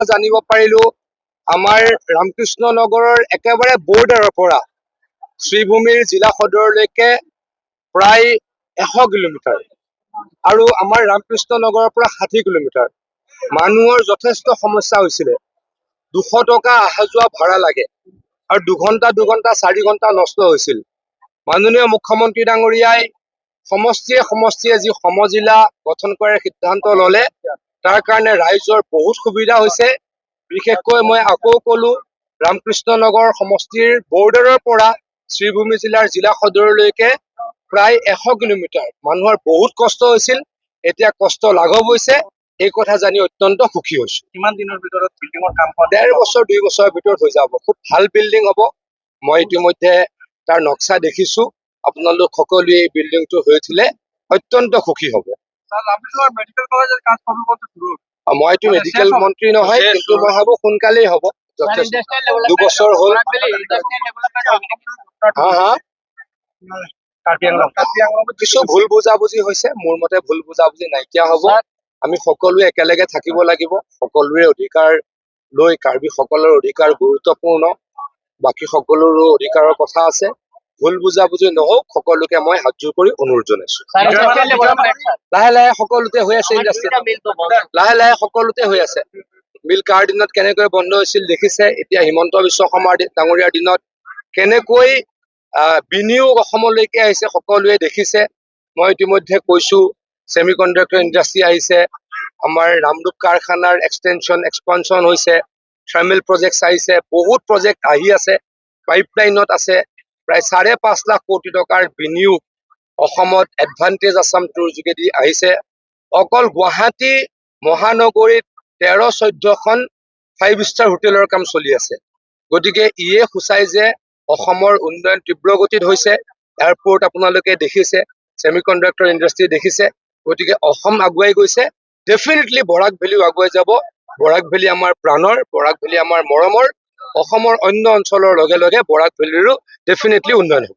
জানিব পাৰিলো আমাৰ ৰামকৃষ্ণ নগৰৰ একেবাৰে বৰ্ডাৰৰ পৰা শ্ৰীভূমিৰ জিলা সদৰলৈকে প্ৰায় এশ কিলোমিটাৰ আৰু আমাৰ ৰামকৃষ্ণ নগৰৰ পৰা ষাঠি কিলোমিটাৰ। মানুহৰ যথেষ্ট সমস্যা হৈছিলে। দুশ টকা অহা যোৱা ভাড়া লাগে আৰু দুঘন্টা দুঘন্টা চাৰি ঘন্টা নষ্ট হৈছিল। মাননীয় মুখ্যমন্ত্ৰী ডাঙৰীয়াই সমষ্টিয়ে সমষ্টিয়ে যি সমজিলা গঠন কৰাৰ সিদ্ধান্ত ললে তাৰ কাৰণে ৰাইজৰ বহুত সুবিধা হৈছে। বিশেষকৈ মই আকৌ কলো ৰামকৃষ্ণ নগৰ সমষ্টিৰ বৰ্ডাৰৰ পৰা শ্ৰীভূমি জিলাৰ জিলা সদৰলৈকে প্ৰায় এশ কিলোমিটাৰ। মানুহৰ বহুত কষ্ট হৈছিল এতিয়া কষ্ট লাঘৱ হৈছে। এই কথা জানি অত্যন্ত সুখী হৈছো। কিমান দিনৰ ভিতৰত বিল্ডিঙৰ কাম ডেৰ বছৰ দুই বছৰৰ ভিতৰত হৈ যাব। খুব ভাল বিল্ডিং হ'ব। মই ইতিমধ্যে তাৰ নক্সা দেখিছো। আপোনালোক সকলোৱে এই বিল্ডিংটো হৈ উঠিলে অত্যন্ত সুখী হ'ব। মইতো মেডিকেল। মন্ত্ৰী নহয় কিন্তু মই ভাবো সোনকালেই হ'ব যথেষ্ট। দুবছৰ হ'ল। হা হা? কিছু ভুল বুজাবুজি হৈছে মোৰ মতে ভুল বুজাবুজি নাইকিয়া হ'ব। আমি সকলোৱে একেলগে থাকিব লাগিব সকলোৰে অধিকাৰ লৈ কাৰ্বি সকলৰ অধিকাৰ গুৰুত্বপূৰ্ণ। বাকী সকলোৰো অধিকাৰৰ কথা আছে। ভুল বুজাবুজি নহওক সকলোকে মই হাতযোৰ কৰি অনুৰোধ জনাইছো। লাহে লাহে সকলোতে হৈ আছে ইণ্ডাষ্ট্ৰী লাহে লাহে সকলোতে হৈ আছে। মিল কাৰ দিনত কেনেকৈ বন্ধ হৈছিল দেখিছে এতিয়া হিমন্ত বিশ্ব শৰ্মাৰ ডাঙৰীয়াৰ দিনত কেনেকৈ আহ, বিনিয়োগ অসমলৈকে আহিছে সকলোৱে দেখিছে। মই ইতিমধ্যে কৈছো ছেমি কণ্ডাক্টৰ ইণ্ডাষ্ট্ৰী আহিছে আমাৰ নামৰূপ কাৰখানাৰ এক্সটেনশ্যন এক্সপানশ্যন হৈছে থাৰ্মেল প্ৰজেক্ট আহিছে বহুত প্ৰজেক্ট আহি আছে পাইপলাইনত আছে। প্ৰায় চাৰে পাঁচ লাখ কোটি টকাৰ বিনিয়োগ অসমত এডভান্টেজ আছাম টুৰ যোগেদি আহিছে। অকল গুৱাহাটী মহানগৰীত তেৰ চৈধ্যখন ফাইভ ষ্টাৰ হোটেলৰ কাম চলি আছে। গতিকে ইয়ে সূচাই যে অসমৰ উন্নয়ন তীব্ৰ গতিত হৈছে। এয়াৰপৰ্ট আপোনালোকে দেখিছে ছেমি কণ্ডাক্টৰ ইণ্ডাষ্ট্ৰী দেখিছে। গতিকে অসম আগুৱাই গৈছে। ডেফিনেটলি বৰাক ভেলিও আগুৱাই যাব। বৰাক ভেলী আমাৰ প্ৰাণৰ বৰাক ভেলী আমাৰ মৰমৰ। অসমৰ অন্য অঞ্চলৰ লগে লগে বৰাক ভেলীৰো ডেফিনেটলি উন্নয়ন হ'ব।